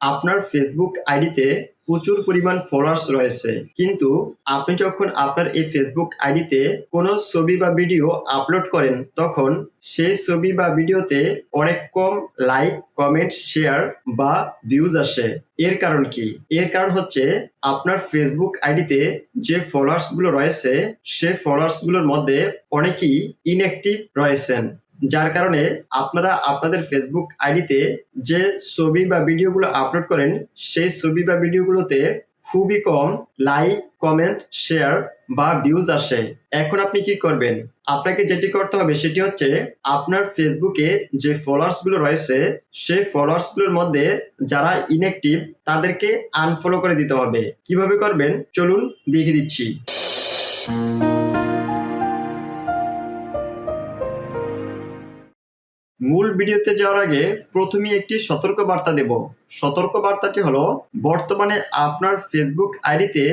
আপনার ফেসবুক আইডিতে প্রচুর পরিমাণ ফলোয়ার্স রয়েছে। কিন্তু আপনি যখন আপনার এই ফেসবুক আইডিতে কোনো ছবি বা ভিডিও আপলোড করেন, তখন সেই ছবি বা ভিডিওতে অনেক কম লাইক কমেন্ট শেয়ার বা ভিউজ আসে। এর কারণ কি? এর কারণ হচ্ছে আপনার ফেসবুক আইডিতে যে ফলোয়ার্সগুলো রয়েছে, সে ফলোয়ার্সগুলোর মধ্যে অনেকেই ইনঅ্যাক্টিভ রয়েছেন। যার কারণে আপনারা আপনাদের ফেসবুক আইডিতে যে ছবি বা ভিডিওগুলো আপলোড করেন, সেই ছবি বা ভিডিওগুলোতে খুবই কম লাইক কমেন্ট শেয়ার বা ভিউজ আসে। এখন আপনি কি করবেন? আপনাকে যেটি করতে হবে সেটি হচ্ছে আপনার ফেসবুকে যে ফলোয়ার্সগুলো রয়েছে, সেই ফলোয়ার্সগুলোর মধ্যে যারা ইনঅ্যাক্টিভ তাদেরকে আনফলো করে দিতে হবে। কীভাবে করবেন? চলুন দেখিয়ে দিচ্ছি। মূল ভিডিওতে যাওয়ার আগে প্রথমেই একটি সতর্ক বার্তা দেব। সতর্ক বার্তাটি হলো, বর্তমানে আপনার ফেসবুক আইডিতে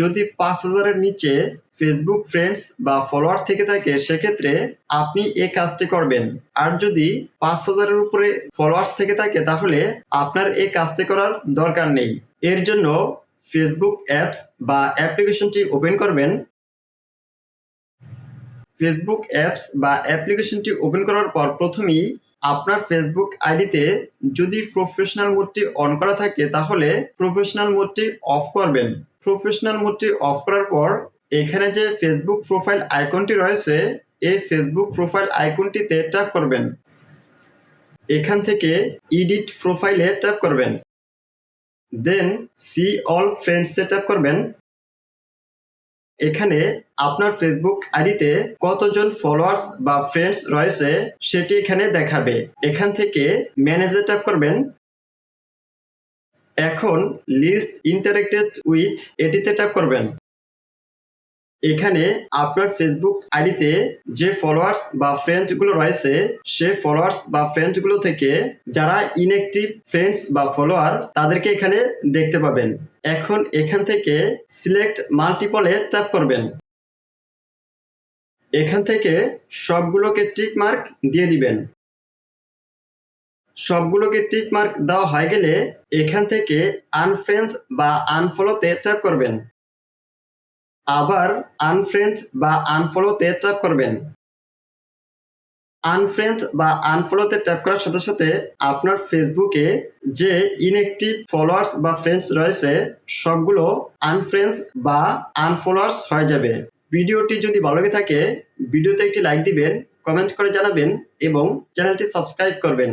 যদি পাঁচ হাজারের নিচে ফেসবুক ফ্রেন্ডস বা ফলোয়ার থেকে থাকে, সেক্ষেত্রে আপনি এই কাজটি করবেন। আর যদি পাঁচ হাজারের উপরে ফলোয়ার্স থেকে থাকে, তাহলে আপনার এই কাজটি করার দরকার নেই। এর জন্য ফেসবুক অ্যাপস বা অ্যাপ্লিকেশনটি ওপেন করবেন। ফেসবুক অ্যাপস বা অ্যাপ্লিকেশনটি ওপেন করার পর প্রথমেই আপনার ফেসবুক আইডিতে যদি প্রফেশনাল মোডটি অন করা থাকে, তাহলে প্রফেশনাল মোডটি অফ করবেন। প্রফেশনাল মোডটি অফ করার পর এখানে যে ফেসবুক প্রোফাইল আইকনটি রয়েছে, এই ফেসবুক প্রোফাইল আইকনটিতে ট্যাপ করবেন। এখান থেকে ইডিট প্রোফাইলে ট্যাপ করবেন। দেন সি অল ফ্রেন্ডসে ট্যাপ করবেন। এখানে আপনার ফেসবুক আইডিতে কতজন ফলোয়ার্স বা ফ্রেন্ডস রয়েছে সেটি এখানে দেখাবে। এখান থেকে ম্যানেজে ট্যাপ করবেন। এখন লিস্ট ইন্টারেক্টেড উইথ এটিতে ট্যাপ করবেন। এখানে আপনার ফেসবুক আইডিতে যে ফলোয়ার্স বা ফ্রেন্ডগুলো রয়েছে, সে ফলোয়ার্স বা ফ্রেন্ডগুলো থেকে যারা ইনঅ্যাক্টিভ ফ্রেন্ডস বা ফলোয়ার তাদেরকে এখানে দেখতে পাবেন। এখন এখান থেকে সিলেক্ট মাল্টিপলে ট্যাপ করবেন। এখান থেকে সবগুলোকে টিক মার্ক দিয়ে দিবেন। সবগুলোকে টিক মার্ক দেওয়া হয়ে গেলে এখান থেকে আনফ্রেন্ডস বা আনফলোতে ট্যাপ করবেন। আবার আনফ্রেন্ডস বা আনফলোতে ট্যাপ করবেন। আনফ্রেন্ড বা আনফলোতে ট্যাপ করার সাথে সাথে আপনার ফেসবুকে যে ইনঅ্যাক্টিভ ফলোয়ার্স বা ফ্রেন্ডস রয়েছে, সবগুলো আনফ্রেন্ডস বা আনফলোয়ার্স হয়ে যাবে। ভিডিওটি যদি ভালো লেগে থাকে, ভিডিওতে একটি লাইক দিবেন কমেন্ট করে জানাবেন এবং চ্যানেলটি সাবস্ক্রাইব করবেন।